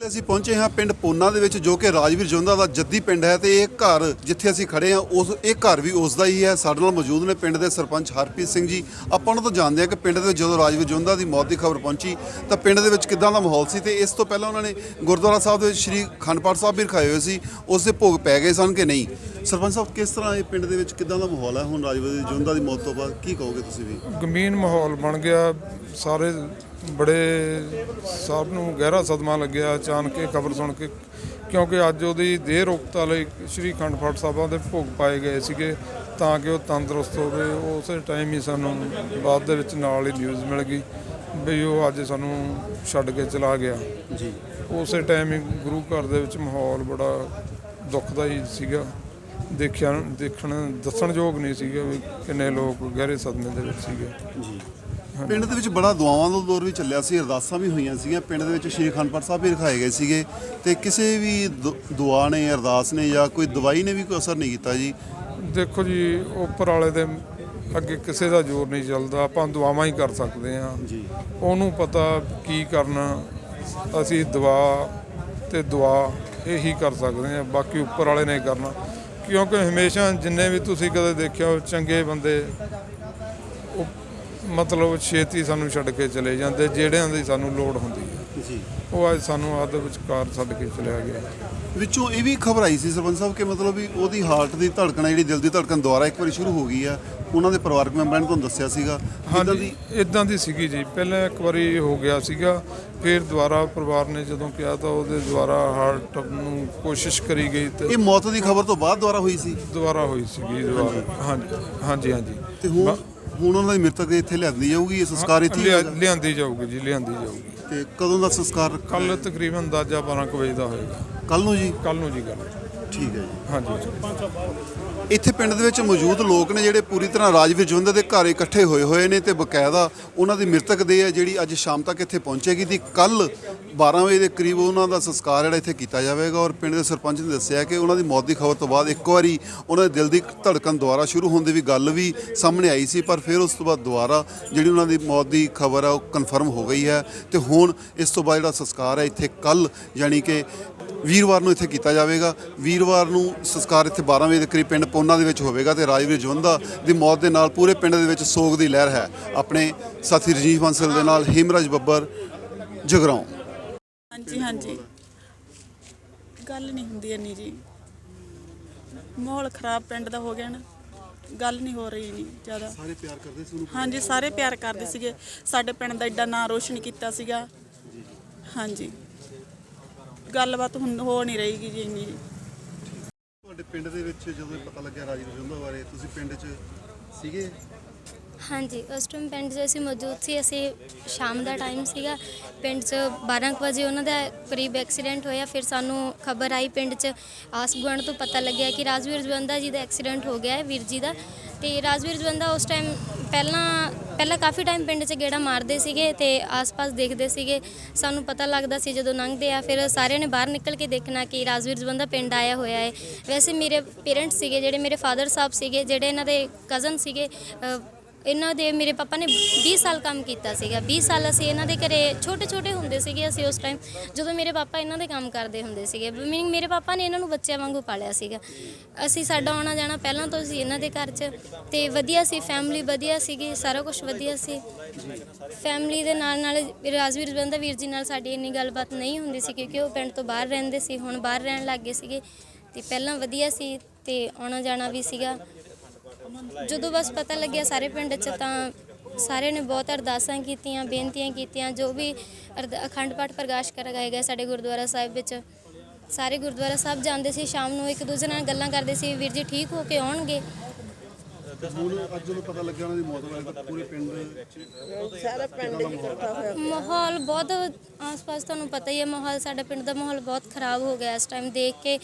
ਅਸੀਂ ਪਹੁੰਚੇ ਹਾਂ ਪਿੰਡ ਪੋਨਾ ਦੇ ਵਿੱਚ, ਜੋ ਕਿ ਰਾਜਵੀਰ ਜੋਂਦਾ ਦਾ ਜੱਦੀ ਪਿੰਡ ਹੈ ਤੇ ਇਹ ਘਰ ਜਿੱਥੇ ਅਸੀਂ ਖੜੇ ਹਾਂ, ਉਸ ਇਹ ਘਰ ਵੀ ਉਸ ਦਾ ਹੀ ਹੈ। ਸਾਡੇ ਨਾਲ ਮੌਜੂਦ ਨੇ ਪਿੰਡ ਦੇ ਸਰਪੰਚ ਹਰਪ੍ਰੀਤ ਸਿੰਘ ਜੀ। ਆਪਾਂ ਉਹਨਾਂ ਤੋਂ ਜਾਣਦੇ ਹਾਂ ਕਿ ਪਿੰਡ ਦੇ ਜਦੋਂ ਰਾਜਵੀਰ ਜੋਂਦਾ ਦੀ ਮੌਤ ਦੀ ਖਬਰ ਪਹੁੰਚੀ, ਤਾਂ ਪਿੰਡ ਦੇ ਵਿੱਚ ਕਿੱਦਾਂ ਦਾ ਮਾਹੌਲ ਸੀ ਤੇ ਇਸ ਤੋਂ ਪਹਿਲਾਂ ਉਹਨਾਂ ਨੇ ਗੁਰਦੁਆਰਾ ਸਾਹਿਬ ਦੇ ਵਿੱਚ ਸ਼੍ਰੀ ਖੰਡ ਪਾਠ ਸਾਹਿਬ ਵੀ ਰਖਾਏ ਹੋਏ ਸੀ। ਉਸ ਦੇ ਭੋਗ ਪੈ ਗਏ ਸਨ ਕਿ ਨਹੀਂ? ਸਰਪੰਚ ਸਾਹਿਬ ਕਿਸ ਤਰ੍ਹਾਂ ਇਹ ਪਿੰਡ ਦੇ ਵਿੱਚ ਕਿੱਦਾਂ ਦਾ ਮਾਹੌਲ ਹੈ? ਹੁਣ ਰਾਜਵੀਰ ਜੋਂਦਾ ਦੀ ਮੌਤ ਤੋਂ ਬਾਅਦ ਕੀ ਕਹੋਗੇ ਤੁਸੀਂ ਵੀ? ਗੰਭੀਰ ਮਾਹੌਲ ਬਣ ਗਿਆ। ਸਾਰੇ ਬੜੇ ਸਭ ਨੂੰ ਗਹਿਰਾ ਸਦਮਾ ਲੱਗਿਆ। ਅਚਾਨਕ ਇਹ ਖਬਰ ਸੁਣ ਕੇ ਕਿਉਂਕਿ ਅੱਜ ਉਹਦੀ ਦੇਹ ਰੋਗਤਾ ਲਈ ਸ਼੍ਰੀ ਅਖੰਡ ਪਾਠ ਸਾਹਿਬਾਂ ਦੇ ਭੋਗ ਪਾਏ ਗਏ ਸੀਗੇ ਤਾਂ ਕਿ ਉਹ ਤੰਦਰੁਸਤ ਹੋਵੇ। ਉਸੇ ਟਾਈਮ ਹੀ ਸਾਨੂੰ ਬਾਅਦ ਦੇ ਵਿੱਚ ਨਾਲ ਹੀ ਨਿਊਜ਼ ਮਿਲ ਗਈ ਵੀ ਉਹ ਅੱਜ ਸਾਨੂੰ ਛੱਡ ਕੇ ਚਲਾ ਗਿਆ। ਜੀ। ਉਸੇ ਟਾਈਮ ਹੀ ਗੁਰੂ ਘਰ ਦੇ ਵਿੱਚ ਮਾਹੌਲ ਬੜਾ ਦੁਖਦਾਈ ਸੀਗਾ। ਦੇਖਿਆ ਦੇਖਣ ਦੱਸਣਯੋਗ ਨਹੀਂ ਸੀਗਾ ਵੀ ਕਿੰਨੇ ਲੋਕ ਗਹਿਰੇ ਸਦਮੇ ਦੇ ਵਿੱਚ ਸੀਗੇ। ਜੀ। ਪਿੰਡ ਦੇ ਵਿੱਚ ਬੜਾ ਦੁਆਵਾਂ ਦਾ ਦੌਰ ਵੀ ਚੱਲਿਆ ਸੀ ਅਰਦਾਸਾਂ ਵੀ ਹੋਈਆਂ ਸੀਗੀਆਂ। ਪਿੰਡ ਦੇ ਵਿੱਚ ਸ਼੍ਰੀ ਅਖੰਡ ਪਾਠ ਸਾਹਿਬ ਵੀ ਰਖਾਏ ਗਏ ਸੀਗੇ ਤੇ ਕਿਸੇ ਵੀ ਦੁਆ ਨੇ ਅਰਦਾਸ ਨੇ ਜਾਂ ਕੋਈ ਦਵਾਈ ਨੇ ਵੀ ਕੋਈ ਅਸਰ ਨਹੀਂ ਕੀਤਾ ਜੀ? ਦੇਖੋ ਜੀ ਉੱਪਰ ਵਾਲੇ ਦੇ ਅੱਗੇ ਕਿਸੇ ਦਾ ਜ਼ੋਰ ਨਹੀਂ ਚੱਲਦਾ ਆਪਾਂ ਦੁਆਵਾਂ ਹੀ ਕਰ ਸਕਦੇ ਹਾਂ। ਜੀ। ਉਹਨੂੰ ਪਤਾ ਕੀ ਕਰਨਾ ਅਸੀਂ ਦੁਆ ਤੇ ਦੁਆ ਇਹੀ ਕਰ ਸਕਦੇ ਹਾਂ ਬਾਕੀ ਉੱਪਰ ਵਾਲੇ ਨੇ ਕਰਨਾ। ਕਿਉਂਕਿ ਹਮੇਸ਼ਾ ਜਿੰਨੇ ਵੀ ਤੁਸੀਂ ਕਦੇ ਦੇਖਿਆ ਹੋ ਚੰਗੇ ਬੰਦੇ ਉਹ ਮਤਲਬ ਛੇਤੀ ਸਾਨੂੰ ਛੱਡ ਕੇ ਚਲੇ ਜਾਂਦੇ ਜਿਹੜਿਆਂ ਦੀ ਸਾਨੂੰ ਲੋੜ ਹੁੰਦੀ ਹੈ। ਜੀ। ਉਹ ਅੱਜ ਸਾਨੂੰ ਅੱਧ ਵਿਚਕਾਰ ਛੱਡ ਕੇ ਚਲਿਆ ਗਿਆ ਵਿੱਚੋਂ ਇਹ ਵੀ ਖਬਰ ਆਈ ਸੀ ਸਰਪੰਚ ਸਾਹਿਬ ਕਿ ਮਤਲਬ ਵੀ ਉਹਦੀ ਹਾਰਟ ਦੀ ਧੜਕਣ ਜਿਹੜੀ ਦਿਲ ਦੀ ਧੜਕਣ ਦੁਬਾਰਾ ਇੱਕ ਵਾਰੀ ਸ਼ੁਰੂ ਹੋ ਗਈ ਆ ਉਹਨਾਂ ਦੇ ਪਰਿਵਾਰਕ ਮੈਂਬਰਾਂ ਨੇ ਤੁਹਾਨੂੰ ਦੱਸਿਆ ਸੀਗਾ? ਹਾਂਜੀ ਦੀ ਇਦਾਂ ਦੀ ਸੀਗੀ ਜੀ। ਪਹਿਲਾਂ ਇੱਕ ਵਾਰੀ ਹੋ ਗਿਆ ਸੀਗਾ ਫਿਰ ਦੁਬਾਰਾ ਪਰਿਵਾਰ ਨੇ ਜਦੋਂ ਕਿਹਾ ਤਾਂ ਉਹਦੇ ਦੁਬਾਰਾ ਹਾਰਟ ਨੂੰ ਕੋਸ਼ਿਸ਼ ਕਰੀ ਗਈ ਤੇ ਇਹ ਮੌਤ ਦੀ ਖਬਰ ਤੋਂ ਬਾਅਦ ਦੁਬਾਰਾ ਹੋਈ ਸੀ? ਦੁਬਾਰਾ ਹੋਈ ਸੀਗੀ ਦੁਬਾਰਾ। ਹਾਂਜੀ ਹਾਂਜੀ ਹਾਂਜੀ। ਤੇ ਹੁਣ ਹੁਣ ਉਹਨਾਂ ਦੀ ਮ੍ਰਿਤਕ ਇੱਥੇ ਲਿਆਂਦੀ ਜਾਊਗੀ ਇਹ ਸੰਸਕਾਰ ਇੱਥੇ ਹੀ ਲਿਆ- ਹੋਏਗਾ? ਲਿਆਂਦੀ ਜਾਊਗੀ ਜੀ ਲਿਆਂਦੀ ਜਾਊਗੀ। ਤੇ ਕਦੋਂ ਦਾ ਸੰਸਕਾਰ ਕੱਲ ਤਕਰੀਬਨ ਅੰਦਾਜ਼ਾ 12 ਕੁ ਵਜੇ ਦਾ ਹੋਏਗਾ। ਕੱਲ ਨੂੰ ਜੀ? ਕੱਲ ਨੂੰ ਜੀ ਗੱਲ ਠੀਕ ਹੈ ਜੀ। ਹਾਂਜੀ। ਇੱਥੇ ਪਿੰਡ ਦੇ ਵਿੱਚ ਮੌਜੂਦ ਲੋਕ ਨੇ ਜਿਹੜੇ ਪੂਰੀ ਤਰ੍ਹਾਂ ਰਾਜਵੀਰ ਜਵੰਦਰ ਦੇ ਘਰ ਇਕੱਠੇ ਹੋਏ ਹੋਏ ਨੇ ਤੇ ਬਕਾਇਦਾ ਉਹਨਾਂ ਦੀ ਮ੍ਰਿਤਕ ਦੇ ਹੈ ਜਿਹੜੀ ਅੱਜ ਸ਼ਾਮ ਤੱਕ ਇੱਥੇ ਪਹੁੰਚੇਗੀ ਤੇ ਕੱਲ 12 ਵਜੇ ਦੇ ਕਰੀਬ ਉਹਨਾਂ ਦਾ ਸੰਸਕਾਰ ਜਿਹੜਾ ਇੱਥੇ ਕੀਤਾ ਜਾਵੇਗਾ ਔਰ ਪਿੰਡ ਦੇ ਸਰਪੰਚ ਨੇ ਦੱਸਿਆ ਕਿ ਉਹਨਾਂ ਦੀ ਮੌਤ ਦੀ ਖਬਰ ਤੋਂ ਬਾਅਦ ਇੱਕ ਵਾਰੀ ਉਹਨਾਂ ਦੇ ਦਿਲ ਦੀ ਧੜਕਣ ਦੁਆਰਾ ਸ਼ੁਰੂ ਹੋਣ ਦੀ ਵੀ ਗੱਲ ਵੀ ਸਾਹਮਣੇ ਆਈ ਸੀ ਪਰ ਫਿਰ ਉਸ ਤੋਂ ਬਾਅਦ ਦੁਬਾਰਾ ਜਿਹੜੀ ਉਹਨਾਂ ਦੀ ਮੌਤ ਦੀ ਖਬਰ ਹੈ ਉਹ ਕਨਫਰਮ ਹੋ ਗਈ ਹੈ ਤੇ ਹੁਣ ਇਸ ਤੋਂ ਬਾਅਦ ਜਿਹੜਾ ਸੰਸਕਾਰ ਹੈ ਇੱਥੇ ਕੱਲ ਯਾਨੀ ਕਿ ਵੀਰਵਾਰ ਨੂੰ ਇੱਥੇ ਕੀਤਾ ਜਾਵੇਗਾ। ਵੀਰਵਾਰ ਨੂੰ ਸੰਸਕਾਰ ਇੱਥੇ 12 ਵਜੇ ਦੇ ਕਰੀਬ ਪਿੰਡ ਪੋਨਾ ਦੇ ਵਿੱਚ ਹੋਵੇਗਾ ਤੇ ਰਾਜਵੀਰ ਜਵੰਦਾ ਦੀ ਮੌਤ ਦੇ ਨਾਲ ਪੂਰੇ ਪਿੰਡ ਦੇ ਵਿੱਚ ਸੋਗ ਦੀ ਲਹਿਰ ਹੈ। ਆਪਣੇ ਸਾਥੀ ਰਜੀਵ ਬੰਸਲ ਦੇ ਨਾਲ ਹਿਮਰਾਜ ਬੱਬਰ ਜਗਰਾਉਂ। ਹਾਂਜੀ ਹਾਂਜੀ। ਗੱਲ ਨਹੀਂ ਹੁੰਦੀ ਇੰਨੀ ਜੀ। ਮਾਹੌਲ ਖਰਾਬ ਪਿੰਡ ਦਾ ਹੋ ਗਿਆ ਨਾ। ਗੱਲ ਨਹੀਂ ਹੋ ਰਹੀ ਨਹੀਂ ਜ਼ਿਆਦਾ। ਸਾਰੇ ਪਿਆਰ ਕਰਦੇ ਸੀ ਉਹਨੂੰ। ਹਾਂਜੀ ਸਾਰੇ ਪਿਆਰ ਕਰਦੇ ਸੀਗੇ। ਸਾਡੇ ਪਿੰਡ ਦਾ ਐਡਾ ਨਾਂ ਰੋਸ਼ਨ ਕੀਤਾ ਸੀਗਾ। ਹਾਂਜੀ। ਗੱਲਬਾਤ ਹੁਣ ਹੋ ਨਹੀਂ ਰਹੀਗੀ ਜੀ ਇੰਨੀ। ਜੀ ਤੁਹਾਡੇ ਪਿੰਡ ਦੇ ਵਿੱਚ ਜਦੋਂ ਇਹ ਪਤਾ ਲੱਗਿਆ ਰਾਜਵੀਰ ਜਵੰਦਾ ਬਾਰੇ ਤੁਸੀਂ ਪਿੰਡ 'ਚ ਸੀਗੇ? ਹਾਂਜੀ, ਉਸ ਟਾਈਮ ਪਿੰਡ 'ਚ ਅਸੀਂ ਮੌਜੂਦ ਸੀ, ਅਸੀਂ ਸ਼ਾਮ ਦਾ ਟਾਈਮ ਸੀਗਾ। ਪਿੰਡ 'ਚ 12 ਕੁ ਵਜੇ ਉਹਨਾਂ ਦਾ ਕਰੀਬ ਐਕਸੀਡੈਂਟ ਹੋਇਆ, ਫਿਰ ਸਾਨੂੰ ਖਬਰ ਆਈ ਪਿੰਡ 'ਚ। ਆਸ ਗੁਆਂਢ ਤੋਂ ਪਤਾ ਲੱਗਿਆ ਕਿ ਰਾਜਵੀਰ ਜਵੰਦਾ ਜੀ ਦਾ ਐਕਸੀਡੈਂਟ ਹੋ ਗਿਆ ਹੈ, ਵੀਰ ਜੀ ਦਾ। ਤੇ ਰਾਜਵੀਰ ਜਵੰਦਾ ਉਸ ਟਾਈਮ ਪਹਿਲਾਂ ਪਹਿਲਾਂ ਕਾਫੀ ਟਾਈਮ ਪਿੰਡ 'ਚ ਗੇੜਾ ਮਾਰਦੇ ਸੀਗੇ ਤੇ ਆਸ-ਪਾਸ ਦੇਖਦੇ ਸੀਗੇ। ਸਾਨੂੰ ਪਤਾ ਲੱਗਦਾ ਸੀ ਜਦੋਂ ਲੰਘਦੇ ਆ, ਫਿਰ ਸਾਰਿਆਂ ਨੇ ਬਾਹਰ ਨਿਕਲ ਕੇ ਦੇਖਣਾ ਕਿ ਰਾਜਵੀਰ ਜਵੰਦਾ ਪਿੰਡ ਆਇਆ ਹੋਇਆ ਹੈ। ਵੈਸੇ ਮੇਰੇ ਪੇਰੈਂਟਸ ਸੀਗੇ, ਜਿਹੜੇ ਮੇਰੇ ਫਾਦਰ ਸਾਹਿਬ ਸੀਗੇ, ਜਿਹੜੇ ਇਹਨਾਂ ਦੇ ਕਜ਼ਨ ਸੀਗੇ ਇਹਨਾਂ ਦੇ ਮੇਰੇ ਪਾਪਾ ਨੇ 20 ਸਾਲ ਕੰਮ ਕੀਤਾ ਸੀਗਾ 20 ਸਾਲ ਅਸੀਂ ਇਹਨਾਂ ਦੇ ਘਰੇ ਛੋਟੇ ਛੋਟੇ ਹੁੰਦੇ ਸੀਗੇ ਅਸੀਂ ਉਸ ਟਾਈਮ ਜਦੋਂ ਮੇਰੇ ਪਾਪਾ ਇਹਨਾਂ ਦੇ ਕੰਮ ਕਰਦੇ ਹੁੰਦੇ ਸੀਗੇ ਮੀਨਿੰਗ ਮੇਰੇ ਪਾਪਾ ਨੇ ਇਹਨਾਂ ਨੂੰ ਬੱਚਿਆਂ ਵਾਂਗੂ ਪਾਲਿਆ ਸੀਗਾ। ਅਸੀਂ ਸਾਡਾ ਆਉਣਾ ਜਾਣਾ ਪਹਿਲਾਂ ਤੋਂ ਸੀ ਇਹਨਾਂ ਦੇ ਘਰ 'ਚ, ਤੇ ਵਧੀਆ ਸੀ ਫੈਮਿਲੀ ਵਧੀਆ ਸੀਗੀ, ਸਾਰਾ ਕੁਝ ਵਧੀਆ ਸੀ। ਫੈਮਿਲੀ ਦੇ ਨਾਲ ਨਾਲ ਰਾਜਵੀਰ ਜਵੰਦਾ ਵੀਰ ਜੀ ਨਾਲ ਸਾਡੀ ਇੰਨੀ ਗੱਲਬਾਤ ਨਹੀਂ ਹੁੰਦੀ ਸੀ ਕਿਉਂਕਿ ਉਹ ਪਿੰਡ ਤੋਂ ਬਾਹਰ ਰਹਿੰਦੇ ਸੀ, ਹੁਣ ਬਾਹਰ ਰਹਿਣ ਲੱਗ ਗਏ ਸੀਗੇ, ਤੇ ਪਹਿਲਾਂ ਵਧੀਆ ਸੀ, ਤੇ ਆਉਣਾ ਜਾਣਾ ਵੀ ਸੀਗਾ। ਜਦੋਂ ਬਸ ਪਤਾ ਲੱਗਿਆ ਸਾਰੇ ਪਿੰਡ 'ਚ ਤਾਂ ਸਾਰਿਆਂ ਨੇ ਬਹੁਤ ਅਰਦਾਸਾਂ ਕੀਤੀਆਂ, ਬੇਨਤੀਆਂ ਕੀਤੀਆਂ, ਜੋ ਵੀ ਅਰਦ- ਅਖੰਡ ਪਾਠ ਪ੍ਰਕਾਸ਼ ਕਰਵਾਏ ਗਏ ਸਾਡੇ ਗੁਰਦੁਆਰਾ ਸਾਹਿਬ ਵਿੱਚ। ਸਾਰੇ ਗੁਰਦੁਆਰਾ ਸਾਹਿਬ ਜਾਂਦੇ ਸੀ, ਸ਼ਾਮ ਨੂੰ ਇੱਕ ਦੂਜੇ ਨਾਲ ਗੱਲਾਂ ਕਰਦੇ ਸੀ, ਵੀਰ ਜੀ ਠੀਕ ਹੋ ਕੇ ਆਉਣਗੇ? ਹੁਣ ਅੱਜ ਜਦੋਂ ਪਤਾ ਲੱਗਿਆ ਉਹਨਾਂ ਦੀ ਮੌਤ ਬਾਰੇ ਤਾਂ ਪੂਰੇ ਪਿੰਡ 'ਚ ਮਾਹੌਲ ਬਹੁਤ ਆਸ-ਪਾਸ ਤੁਹਾਨੂੰ ਪਤਾ ਹੀ ਹੈ ਮਾਹੌਲ ਸਾਡਾ ਪਿੰਡ ਦਾ ਮਾਹੌਲ ਬਹੁਤ ਖਰਾਬ ਹੋ ਗਿਆ ਇਸ ਟਾਈਮ ਦੇਖ ਕੇ।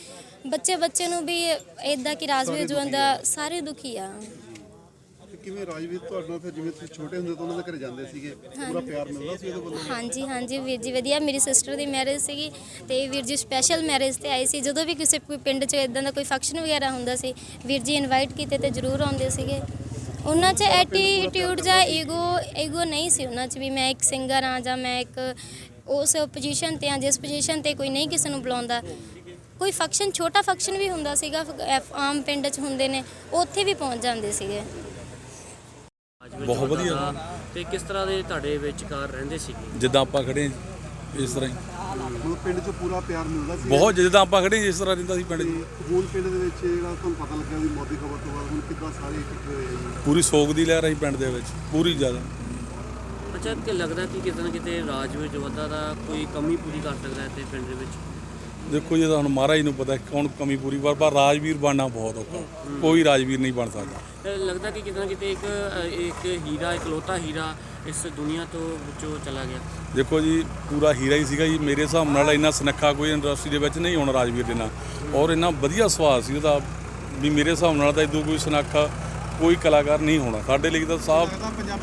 ਬੱਚੇ ਬੱਚੇ ਨੂੰ ਵੀ ਇਦਾਂ ਕਿ ਰਾਜਵੀਰ ਜਵੰਦਾ ਸਾਰੇ ਦੁਖੀ ਆ। ਕਿਵੇਂ ਰਾਜਵੀਰ ਤੁਹਾਡੇ ਫਿਰ ਜਿਵੇਂ ਤੁਸੀਂ ਛੋਟੇ ਹੁੰਦੇ ਤਾਂ ਉਹਨਾਂ ਦੇ ਘਰੇ ਜਾਂਦੇ ਸੀਗੇ ਪੂਰਾ ਪਿਆਰ ਮਿਲਦਾ ਸੀ ਉਹਦੇ ਵੱਲੋਂ ਹਾਂਜੀ ਹਾਂਜੀ ਵੀਰ ਜੀ ਵਧੀਆ। ਮੇਰੀ ਸਿਸਟਰ ਦੀ ਮੈਰਿਜ ਸੀਗੀ ਤੇ ਵੀਰ ਜੀ ਸਪੈਸ਼ਲ ਮੈਰਿਜ ਤੇ ਆਏ ਸੀ। ਜਦੋਂ ਵੀ ਕਿਸੇ ਕੋਈ ਪਿੰਡ 'ਚ ਇਦਾਂ ਦਾ ਕੋਈ ਫੰਕਸ਼ਨ ਵਗੈਰਾ ਹੁੰਦਾ ਸੀ ਵੀਰ ਜੀ ਇਨਵਾਈਟ ਕੀਤੇ ਤੇ ਜ਼ਰੂਰ ਆਉਂਦੇ ਸੀਗੇ। ਉਹਨਾਂ 'ਚ ਐਟੀਟਿਊਡ ਜਾਂ ਈਗੋ ਈਗੋ ਨਹੀਂ ਸੀ ਉਹਨਾਂ 'ਚ ਵੀ ਮੈਂ ਇੱਕ ਸਿੰਗਰ ਹਾਂ ਜਾਂ ਮੈਂ ਇੱਕ ਉਸ ਪੋਜੀਸ਼ਨ ਤੇ ਆ ਜਿਸ ਪੋਜੀਸ਼ਨ ਤੇ ਕੋਈ ਨਹੀਂ ਕਿਸੇ ਨੂੰ ਬੁਲਾਉਂਦਾ। ਕੋਈ ਫੰਕਸ਼ਨ ਛੋਟਾ ਫੰਕਸ਼ਨ ਵੀ ਹੁੰਦਾ ਸੀਗਾ ਆਮ ਪਿੰਡ 'ਚ ਹੁੰਦੇ ਨੇ ਉੱਥੇ ਵੀ ਪਹੁੰਚ ਜਾਂਦੇ ਸੀਗੇ। ਬਹੁਤ ਵਧੀਆ। ਤੇ ਕਿਸ ਤਰ੍ਹਾਂ ਦੇ ਤੁਹਾਡੇ ਵਿਚਕਾਰ ਰਹਿੰਦੇ ਸੀਗੇ? ਜਿੱਦਾਂ ਆਪਾਂ ਖੜੇ ਹਾਂ ਇਸ ਤਰ੍ਹਾਂ ਹੀ। ਮਤਲਬ ਪਿੰਡ 'ਚ ਪੂਰਾ ਪਿਆਰ ਮਿਲਦਾ ਸੀ? ਬਹੁਤ ਜਿੱਦਾਂ ਆਪਾਂ ਖੜੇ ਹਾਂ ਇਸ ਤਰ੍ਹਾਂ ਰਹਿੰਦਾ ਸੀ ਪਿੰਡ 'ਚ ਤੇ ਹੁਣ ਪਿੰਡ ਦੇ ਵਿੱਚ ਜਿਹੜਾ ਤੁਹਾਨੂੰ ਪਤਾ ਲੱਗਿਆ ਵੀ ਮੋਦੀ ਖਬਰ ਤੋਂ ਬਾਅਦ ਹੁਣ ਕਿੱਦਾਂ ਸਾਰੇ ਇਕੱਠੇ ਹੋਏ ਆ ਜੀ? ਪੂਰੀ ਸੋਗ ਦੀ ਲਹਿਰ ਆਈ ਪਿੰਡ ਦੇ ਵਿੱਚ ਪੂਰੀ ਜ਼ਿਆਦਾ। ਅੱਛਾ ਕਿ ਲੱਗਦਾ ਕਿ ਕਿਤੇ ਨਾ ਕਿਤੇ ਰਾਜਵੀਰ ਜਵੱਦਾ ਦਾ ਕੋਈ ਕਮੀ ਪੂਰੀ ਕਰ ਸਕਦਾ ਹੈ ਤੇ ਪਿੰਡ ਦੇ ਵਿੱਚ? ਦੇਖੋ ਜੀ ਤੁਹਾਨੂੰ ਮਹਾਰਾਜ ਨੂੰ ਪਤਾ ਕੌਣ ਕਮੀ ਪੂਰੀ ਕਰ ਪਰ ਰਾਜਵੀਰ ਬਣਨਾ ਬਹੁਤ ਔਖਾ। ਕੋਈ ਰਾਜਵੀਰ ਨਹੀਂ ਬਣ ਸਕਦਾ। ਲੱਗਦਾ ਕਿ ਕਿਤੇ ਨਾ ਕਿਤੇ ਇੱਕ ਇੱਕ ਹੀਰਾ ਇਕਲੌਤਾ ਹੀਰਾ ਇਸ ਦੁਨੀਆ ਤੋਂ ਵਿੱਚੋਂ ਚਲਾ ਗਿਆ। ਦੇਖੋ ਜੀ ਪੂਰਾ ਹੀਰਾ ਹੀ ਸੀਗਾ ਜੀ। ਮੇਰੇ ਹਿਸਾਬ ਨਾਲ ਇੰਨਾ ਸੁਨੱਖਾ ਕੋਈ ਇੰਡਸਟਰੀ ਦੇ ਵਿੱਚ ਨਹੀਂ ਹੋਣਾ ਰਾਜਵੀਰ ਦੇ ਨਾਲ। ਔਰ ਇੰਨਾ ਵਧੀਆ ਸੁਭਾਅ ਸੀ ਉਹਦਾ। ਵੀ ਮੇਰੇ ਹਿਸਾਬ ਨਾਲ ਤਾਂ ਇਦੋਂ ਕੋਈ ਸੁਨੱਖਾ ਕੋਈ ਕਲਾਕਾਰ ਨਹੀਂ ਹੋਣਾ। ਸਾਡੇ ਲਈ ਤਾਂ ਸਾਫ਼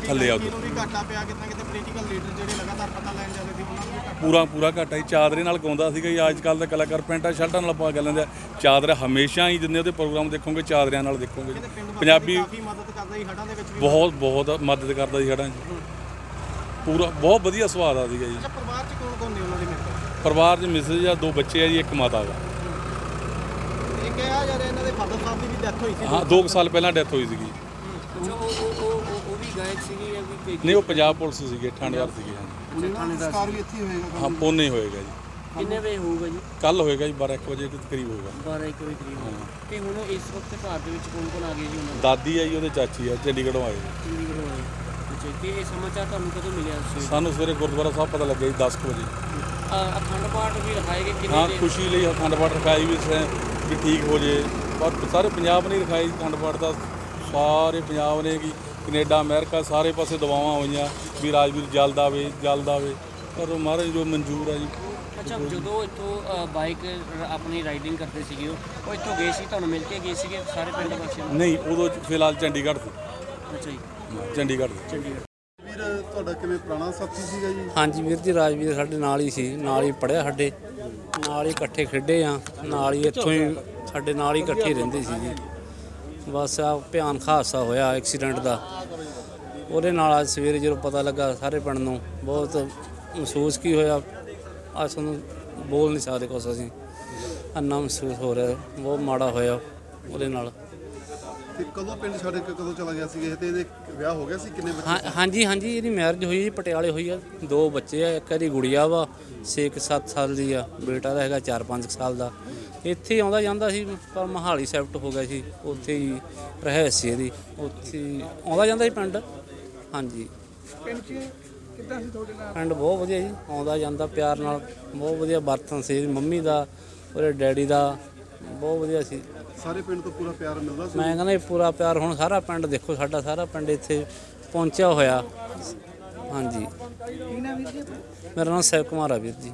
ਥੱਲੇ ਆ ਉਦੋਂ। ਨੂੰ ਵੀ ਘਾਟਾ ਪਿਆ। ਕਿਤੇ ਨਾ ਕਿਤੇ ਪੋਲੀਟੀਕਲ ਲੀਡਰ ਜਿਹੜੇ ਲਗਾਤਾਰ ਪਤਾ ਲੈਣ ਜਾਂਦੇ ਸੀ ਉਹਨਾਂ ਨੂੰ ਪੂਰਾ ਪੂਰਾ ਘਾਟਾ ਹੀ ਚਾਦਰੇ ਨਾਲ ਗਾਉਂਦਾ ਸੀਗਾ ਜੀ। ਅੱਜ ਕੱਲ ਦਾ ਕਲਾਕਾਰ ਪੈਂਟਾਂ ਸ਼ਰਟਾਂ ਨਾਲ ਪਾ ਕੇ ਲੈਂਦੇ। ਆ ਚਾਦਰ ਹਮੇਸ਼ਾ ਹੀ ਜਿੰਨੇ ਉਹਦੇ ਪ੍ਰੋਗਰਾਮ ਦੇਖੋਗੇ ਚਾਦਰਿਆਂ ਨਾਲ ਦੇਖੋਗੇ। ਜੀ। ਪੰਜਾਬੀ ਕਾਫੀ ਮਦਦ ਕਰਦਾ ਸੀ ਹੜਾਂ ਦੇ ਵਿੱਚ ਵੀ। ਬਹੁਤ ਬਹੁਤ ਮਦਦ ਕਰਦਾ ਸੀ ਸਾਡਾ ਪੂਰਾ ਬਹੁਤ ਵਧੀਆ ਸੁਭਾਅ ਦਾ ਸੀਗਾ ਜੀ। ਅੱਛਾ ਪਰਿਵਾਰ ਚ ਕੌਣ ਕੌਣ ਨੇ ਉਹਨਾਂ ਦੇ ਮਿੱਤਰ? ਪਰਿਵਾਰ 'ਚ ਮਿਸਿਸ ਆ ਦੋ ਬੱਚੇ ਆ ਜੀ ਇੱਕ ਮਾਤਾ ਦਾ। ਇਹ ਕਿਹਾ ਜਾ ਰਿਹਾ ਇਹਨਾਂ ਦੇ ਫਾਦਰ ਸਾਹਿਬ ਦੀ ਵੀ ਡੈਥ ਹੋਈ ਸੀ। ਹਾਂ 2 ਸਾਲ ਪਹਿਲਾਂ ਡੈਥ ਹੋਈ ਸੀਗੀ। ਗਾਇਕ ਸੀਗੀ ਜਾਂ ਕੋਈ ਨਹੀਂ ਉਹ ਪੰਜਾਬ ਪੁਲਿਸ ਸੀਗੇ ਠਾਣੇਦਾਰ ਸੀਗੇ ਹਾਂਜੀ। ਵੀ ਇੱਥੇ ਹੀ ਹੋਏਗਾ ਹਾਂ ਪੋਨੇ ਹੋਏਗਾ ਜੀ। ਕਿੰਨੇ ਵਜੇ ਹੋਊਗਾ ਜੀ? ਕੱਲ ਹੋਏਗਾ ਜੀ 12 1 ਵਜੇ ਦੇ ਕਰੀਬ ਹੋਏਗਾ। 12 1 ਵਜੇ ਕਰੀਬ ਤੇ ਹੁਣ ਉਹ ਇਸ ਵਕਤ ਘਰ ਦੇ ਵਿੱਚ ਕੌਣ ਕੌਣ ਆ ਗਿਆ ਜੀ ਉਹਨਾਂ ਦੇ? ਦਾਦੀ ਆ ਜੀ ਉਹਦੇ ਚਾਚੀ ਆ ਚੰਡੀਗੜ੍ਹੋਂ ਆਏ ਜੀ। ਚੰਡੀਗੜ੍ਹੋਂ ਆਏ। ਅੱਛਾ ਤੇ ਇਹ ਸਮਾਚਾਰ ਤੁਹਾਨੂੰ ਕਦੋਂ ਮਿਲਿਆ ਸੀ ਸਾਨੂੰ ਸਵੇਰੇ ਗੁਰਦੁਆਰਾ ਸਾਹਿਬ ਪਤਾ ਲੱਗਿਆ ਜੀ 10 ਕੁ ਵਜੇ। ਅਖੰਡ ਪਾਠ ਵੀ ਰਖਾਏ ਗਏ ਕਿੰਨੇ ਹਾਂ ਦੇ- ਖੁਸ਼ੀ ਲਈ ਅਖੰਡ ਪਾਠ ਰਖਾਈ ਵੀ ਸੈ ਵੀ ਠੀਕ ਹੋ ਜੇ। ਪਰ ਸਾਰੇ ਪੰਜਾਬ ਨੇ ਰਖਾਈ ਅਖੰਡ ਪਾਠ ਦਾ। ਸਾਰੇ ਪੰਜਾਬ ਨੇ ਕੀ ਕੈਨੇਡਾ ਅਮਰੀਕਾ ਸਾਰੇ ਪਾਸੇ ਦਵਾਵਾਂ ਹੋਈਆਂ ਵੀ ਰਾਜਵੀਰ ਜਲਦ ਆਵੇ ਜਲਦ ਆਵੇ ਪਰ ਉਹ ਮਹਾਰਾਜ ਜੋ ਮਨਜ਼ੂਰ ਆ ਜੀ। ਅੱਛਾ ਜਦੋਂ ਇੱਥੋਂ ਬਾਈਕ ਆਪਣੀ ਰਾਈਡਿੰਗ ਕਰਦੇ ਸੀਗੇ ਉਹ ਉਹ ਇੱਥੋਂ ਗਏ ਸੀ ਤੁਹਾਨੂੰ ਮਿਲ ਕੇ ਗਏ ਸੀਗੇ ਸਾਰੇ ਪਿੰਡ ਵਾਸੀਆਂ ਨੂੰ? ਨਹੀਂ ਉਦੋਂ ਫਿਲਹਾਲ ਚੰਡੀਗੜ੍ਹ ਸੀ ਅੱਛਾ ਜੀ। ਚੰਡੀਗੜ੍ਹ ਸੀ ਚੰਡੀਗੜ੍ਹ। ਵੀਰ ਤੁਹਾਡਾ ਕਿਵੇਂ ਪੁਰਾਣਾ ਸਾਥੀ ਸੀਗਾ ਜੀ? ਹਾਂਜੀ ਵੀਰ ਜੀ ਰਾਜਵੀਰ ਸਾਡੇ ਨਾਲ ਹੀ ਸੀ ਨਾਲ ਹੀ ਪੜਿਆ ਸਾਡੇ। ਨਾਲ ਹੀ ਇਕੱਠੇ ਖੇਡੇ ਆ ਨਾਲ ਹੀ ਇੱਥੋਂ ਹੀ ਸਾਡੇ ਨਾਲ ਹੀ ਇਕੱਠੇ ਰਹਿੰਦੇ ਸੀ ਜੀ। ਬਸ ਆ ਭਿਆਨਕ ਹਾਦਸਾ ਹੋਇਆ ਐਕਸੀਡੈਂਟ ਦਾ। ਉਹਦੇ ਨਾਲ ਅੱਜ ਸਵੇਰੇ ਜਦੋਂ ਪਤਾ ਲੱਗਾ ਸਾਰੇ ਪਿੰਡ ਨੂੰ, ਬਹੁਤ ਮਹਿਸੂਸ ਕੀ ਹੋਇਆ? ਅੱਜ ਤੁਹਾਨੂੰ ਬੋਲ ਨਹੀਂ ਸਕਦੇ ਕੁਛ ਅਸੀਂ। ਅੰਨਾ ਮਹਿਸੂਸ ਹੋ ਰਿਹਾ, ਬਹੁਤ ਮਾੜਾ ਹੋਇਆ ਉਹਦੇ ਨਾਲ। ਤੇ ਕਦੋਂ ਪਿੰਡ ਛੱਡ ਕੇ ਕਦੋਂ ਚਲਾ ਗਿਆ ਸੀ ਇਹ? ਤੇ ਇਹਦੇ ਵਿਆਹ ਹੋ ਗਿਆ ਸੀ? ਕਿੰਨੇ ਬੱਚੇ ਹਾਂ ਹਾਂਜੀ ਹਾਂਜੀ ਇਹਦੀ ਮੈਰਿਜ ਹੋਈ ਜੀ ਪਟਿਆਲੇ ਹੋਈ ਆ। ਦੋ ਬੱਚੇ ਆ ਇੱਕ ਇਹਦੀ ਗੁੜੀਆ ਵਾ 6-7 ਸਾਲ ਦੀ ਆ। ਬੇਟਾ ਦਾ ਹੈਗਾ 4-5 ਸਾਲ ਦਾ। ਇੱਥੇ ਆਉਂਦਾ ਜਾਂਦਾ ਸੀ ਪਰ ਮਹਾਲੀ ਸ਼ਿਫਟ ਹੋ ਗਿਆ ਸੀ। ਉੱਥੇ ਹੀ ਰਹਿ ਸੀ ਇਹਦੀ। ਉੱਥੇ ਹੀ ਆਉਂਦਾ ਜਾਂਦਾ ਸੀ ਪਿੰਡ। ਹਾਂਜੀ। ਪਿੰਡ ਚ ਕਿੱਦਾਂ ਸੀ ਤੁਹਾਡੇ ਨਾਲ? ਪਿੰਡ ਬਹੁਤ ਵਧੀਆ ਜੀ। ਆਉਂਦਾ ਜਾਂਦਾ ਪਿਆਰ ਨਾਲ। ਬਹੁਤ ਵਧੀਆ ਵਰਤਨ ਸੀ। ਮੰਮੀ ਦਾ ਉਹਦੇ ਡੈਡੀ ਦਾ ਬਹੁਤ ਵਧੀਆ ਸੀ। ਸਾਰੇ ਪਿੰਡ ਤੋਂ ਪੂਰਾ ਪਿਆਰ ਮਿਲਦਾ ਸੀ? ਮੈਂ ਕਹਿੰਦਾ ਇਹ ਪੂਰਾ ਪਿਆਰ। ਹੁਣ ਸਾਰਾ ਪਿੰਡ ਦੇਖੋ ਸਾਡਾ ਸਾਰਾ ਪਿੰਡ ਇੱਥੇ ਪਹੁੰਚਿਆ ਹੋਇਆ। ਹਾਂਜੀ। ਮੇਰਾ ਨਾਮ ਸੈਵ ਕੁਮਾਰ ਆ ਵੀਰ ਜੀ।